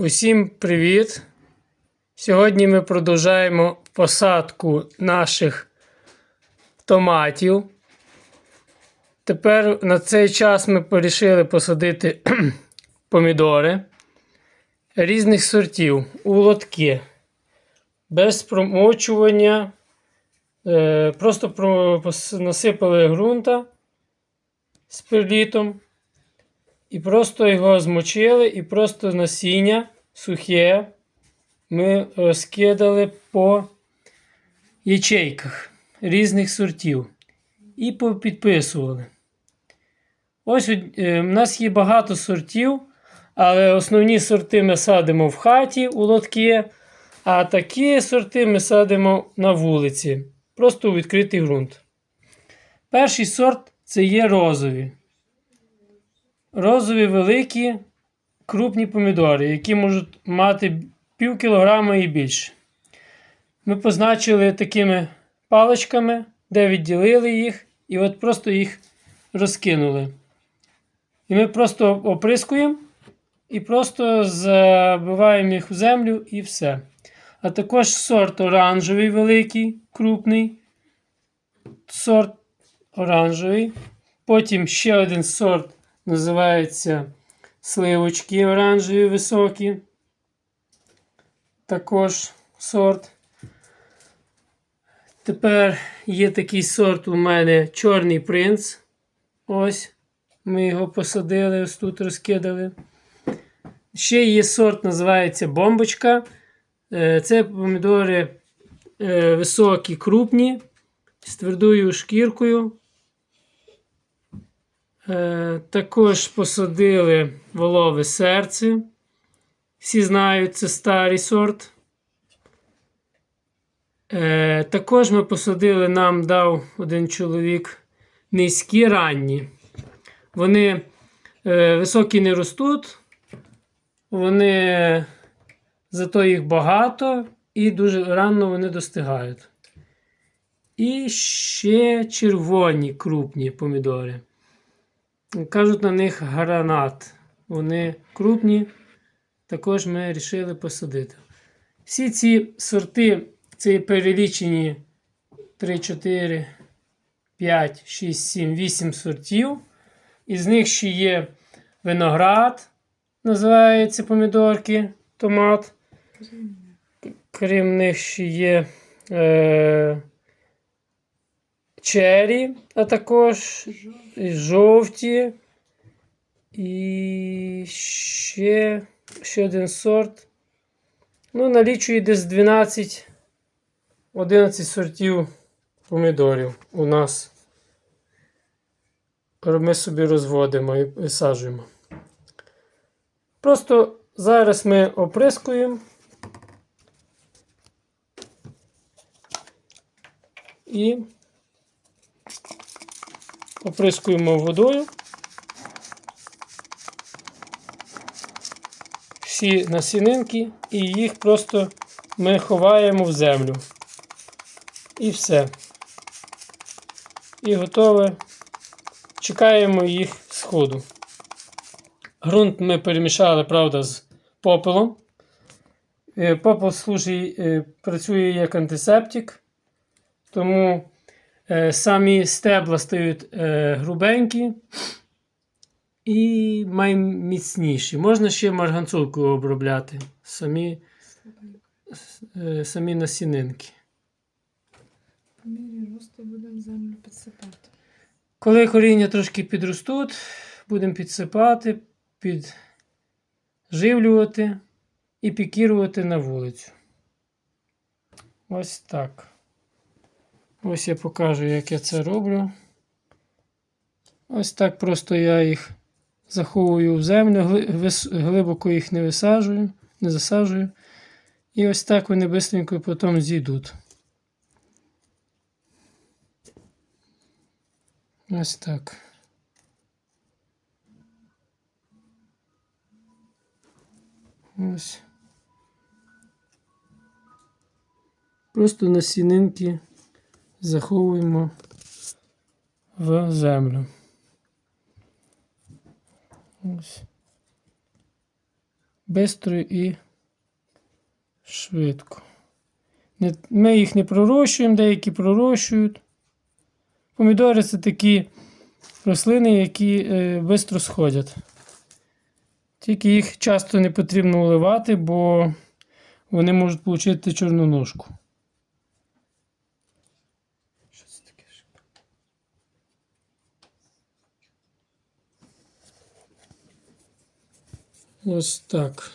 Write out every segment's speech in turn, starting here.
Усім привіт! Сьогодні ми продовжаємо посадку наших томатів. Тепер на цей час ми вирішили посадити помідори різних сортів у лотки. Без промочування. Е, Просто насипали ґрунта з перлітом. І просто його змочили, і просто насіння сухе ми розкидали по ячейках різних сортів і попідписували. Ось е, в нас є багато сортів, але основні сорти ми садимо в хаті у лотки, а такі сорти ми садимо на вулиці, просто у відкритий ґрунт. Перший сорт це є розові. Розові великі крупні помідори, які можуть мати пів кілограма і більше. Ми позначили такими паличками, де відділили їх, і от просто їх розкинули. І ми просто оприскуємо і просто забиваємо їх в землю і все. А також сорт оранжевий великий, крупний. Сорт оранжевий. Потім ще один сорт називається сливочки оранжеві високі. Також сорт. Тепер є такий сорт у мене Чорний принц. Ось. Ми його посадили, ось тут розкидали. Ще є сорт, називається бомбочка. Е, Це помідори е, високі, крупні, з твердою шкіркою. Е, Також посадили волове серце. Всі знають, це старий сорт. Е, Також ми посадили, нам дав один чоловік низькі ранні. Вони е, високі не ростуть, вони зато їх багато і дуже рано вони достигають. І ще червоні крупні помідори. Кажуть на них гранат. Вони крупні, також ми вирішили посадити. Всі ці сорти, це перелічені 3, 4, 5, 6, 7, 8 сортів. Із них ще є виноград, називається помідорки, томат. Крім них ще є е, чері, а також жовті. І ще, ще один сорт. Ну, налічує десь 12 11 сортів помідорів у нас. Ми собі розводимо і висаджуємо. Просто зараз ми оприскуємо. І оприскуємо водою. Всі насінинки і їх просто ми ховаємо в землю. І все. І готове. Чекаємо їх сходу. Грунт ми перемішали, правда, з попелом. Е, Попел служить, е, працює як антисептик, тому самі стебла стають е, грубенькі і міцніші. Можна ще марганцовкою обробляти самі, е, самі насінинки. По мірі росту будемо землю підсипати. Коли коріння трошки підростуть, будемо підсипати, підживлювати і пікірувати на вулицю. Ось так. Ось я покажу, як я це роблю. Ось так просто я їх заховую в землю, глибоко їх не висаджую, не засаджую. І ось так вони швидко потім зійдуть. Ось так. Ось. Просто насінинки заховуємо в землю. Ось. Бистро і швидко. Ми їх не пророщуємо, деякі пророщують. Помідори це такі рослини, які е, сходять. Тільки їх часто не потрібно уливати, бо вони можуть отримати чорну Ось так.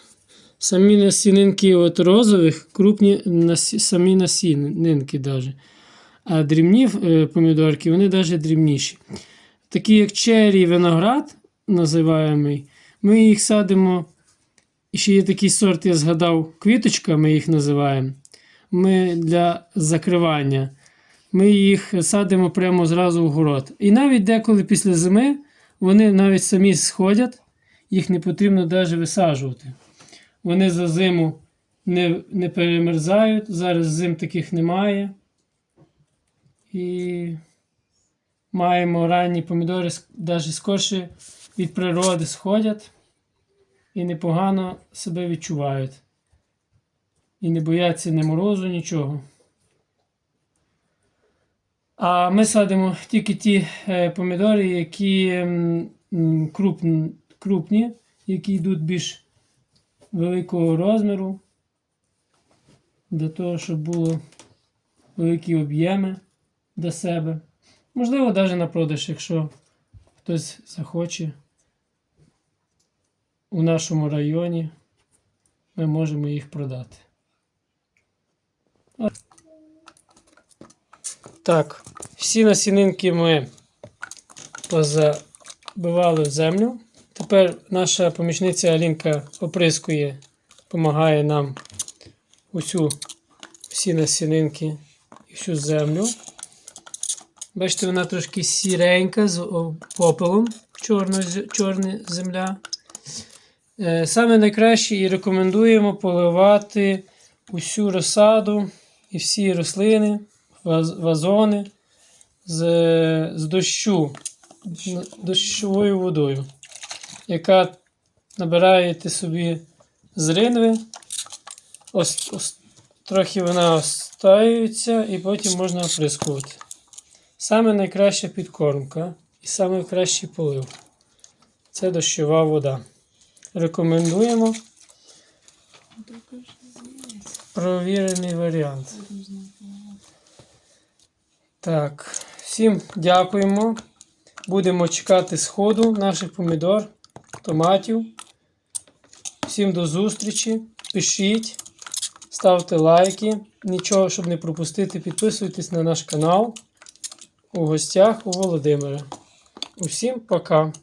Самі насінинки от розових, крупні насі, самі насінинки даже. А дрібні е, помідорки, вони навіть дрібніші. Такі як чері виноград, називаємо, ми їх садимо. І ще є такий сорт, я згадав, квіточка, ми їх називаємо. Ми для закривання. Ми їх садимо прямо зразу в город. І навіть деколи після зими вони навіть самі сходять, їх не потрібно навіть висаджувати. Вони за зиму не, не перемерзають. Зараз зим таких немає. І маємо ранні помідори, навіть скорше від природи сходять і непогано себе відчувають. І не бояться ні морозу, нічого. А ми садимо тільки ті е, помідори, які м, м, крупн- крупні, які йдуть більш великого розміру, для того, щоб було великі об'єми для себе. Можливо, навіть на продаж, якщо хтось захоче у нашому районі, ми можемо їх продати. Так, всі насінинки ми позабивали в землю. Тепер наша помічниця Алінка оприскує, допомагає нам усю, всі насінинки і всю землю. Бачите, вона трошки сіренька з попелом, чорна, чорна земля. Е, Саме найкраще і рекомендуємо поливати усю розсаду і всі рослини, вазони з, з дощу, дощовою водою, яка набираєте собі з ринви. Ось, ось трохи вона остаюється і потім можна оприскувати. Саме найкраща підкормка і саме кращий полив це дощова вода. Рекомендуємо провірений варіант. Так, всім дякуємо. Будемо чекати сходу наших помідор, томатів. Всім до зустрічі. Пишіть, ставте лайки. Нічого, щоб не пропустити, підписуйтесь на наш канал. У гостях у Володимира. Усім пока!